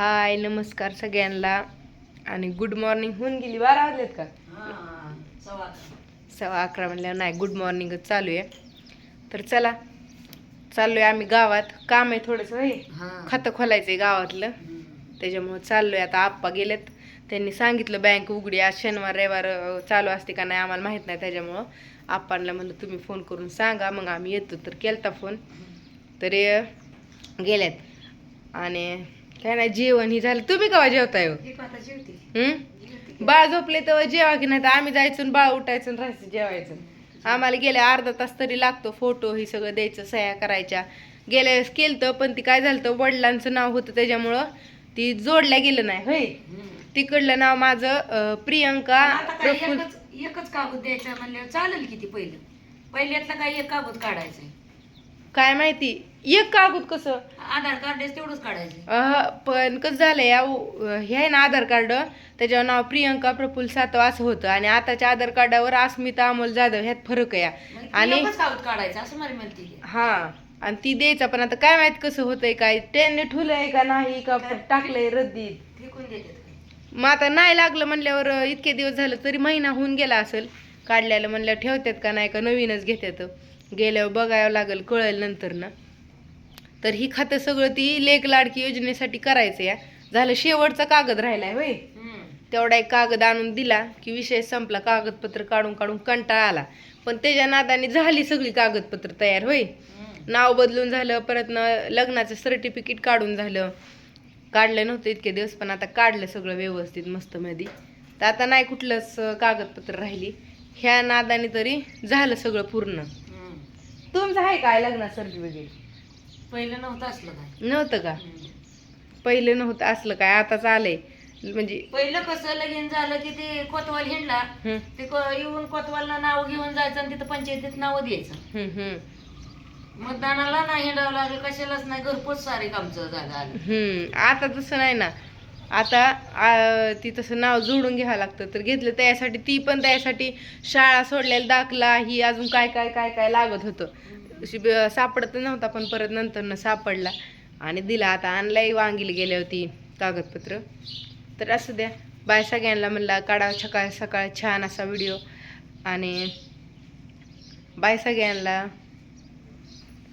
हाय नमस्कार सगळ्यांना. आणि गुड मॉर्निंग होऊन गेली. बारा वाजलेत का? सव्वा अकरा म्हणल्यावर नाही गुड मॉर्निंगच चालू आहे. तर चला चाललोय आम्ही गावात. काम आहे थोडंसं खातं खोलायचंय गावातलं. त्याच्यामुळं चाललोय. आता आप्पा गेलेत. त्यांनी सांगितलं बँक उघडी. आज शनिवार रविवार चालू असते का नाही आम्हाला माहीत नाही. त्याच्यामुळं आप्पांना म्हणलं तुम्ही फोन करून सांगा. मग आम्ही येतो. तर केलता फोन तरी गेल्यात आणि काय नाही जेवण ही झालं. तुम्ही केव्हा जेवताय हो? हं? बाळ झोपले तेव्हा जेवा की नाही तर आम्ही जायचं आणि बाळ उठायचं आणि राहायचं जेवायचं. आम्हाला गेल्या अर्धा तास तरी लागतो फोटो ही सगळं द्यायचं सह्या करायच्या. गेल्या वेळेस केलं पण ती काय झालं वडिलांचं नाव होतं त्याच्यामुळं ती जोडल्या गेलं नाही. होय? तिकडलं नाव माझं अं, प्रियंका एकच एकच कागद द्यायचा म्हणल्यावर चालेल किती पहिलं? पहिल्यातला काही एक कागद काढायचंय? काय माहिती? एक कागद कसं? आधार कार्ड तेवढंच काढायचं. अह, पण कसं झालंय या हे आहे ना आधार कार्ड त्याच्यावर नाव प्रियंका प्रफुल्ल सातव असं होतं. आणि आताच्या आधार कार्डावर अस्मिता अमोल जाधव ह्यात फरक आहे आणि एकच कागद काढायचं असं मला म्हणते की. हा आणि ती द्यायचा पण आता काय माहीत कसं होतंय काय? त्यांनी ठुलंय का नाही का टाकलंय रद्दीत? फेकून. मग आता नाही लागलं म्हणल्यावर अं, इतके दिवस झालं तरी महिना होऊन गेला असेल. काढल्याला म्हणल्यावर ठेवतात का नाही का नवीनच घेतात? गेल्यावर बघावं लागेल कळेल नंतर ना. तर ही खातं सगळं ती लेख लाडकी योजनेसाठी करायचं या. झालं शेवटचा कागद राहिलाय होय. तेवढा एक कागद आणून दिला की विषय संपला कागदपत्र काढून काढून कंटाळा आला. पण त्याच्या नादाने झाली सगळी कागदपत्र तयार होय. नाव बदलून झालं परत न लग्नाचं सर्टिफिकेट काढून झालं. काढलं नव्हतं इतके दिवस पण आता काढलं सगळं व्यवस्थित मस्त मध्ये तर आता नाही कुठलंच कागदपत्र राहिली. ह्या नादाने तरी झालं सगळं पूर्ण. तुमचं आहे काय लग्न सर्टिफिकेट पहिलं नव्हतं असलं काय. नव्हतं का? हम्म. पहिलं नव्हतं असलं काय आताच आलंय. म्हणजे पहिलं कसं लगीन झालं की ते कोतवाल हिंडला. हम्म, ते को- येऊन कोतवालला नाव घेऊन जायचं आणि तिथं पंचायतीत नाव द्यायचं. हम्म, हम्म. मतदानाला नाही हिंडावं लागलं कशालाच नाही घरपोच सारे कामचं आलं हम्म आता तसं नाही ना. आता ती तसं नाव जोडून घ्यावं लागतं. तर घेतलं त्यासाठी ती पण त्यासाठी शाळा सोडलेला दाखला ही अजून काय काय काय काय लागत होतं. शिब सापडत नव्हता पण परत नंतर सापडला. आणि दिला आता आणलाही वांगीला गेल्या होती कागदपत्र. तर असं द्या. बाय सगळ्यांना म्हणला काढा सकाळ सकाळ छान असा व्हिडिओ. आणि बाय सगळ्यांना.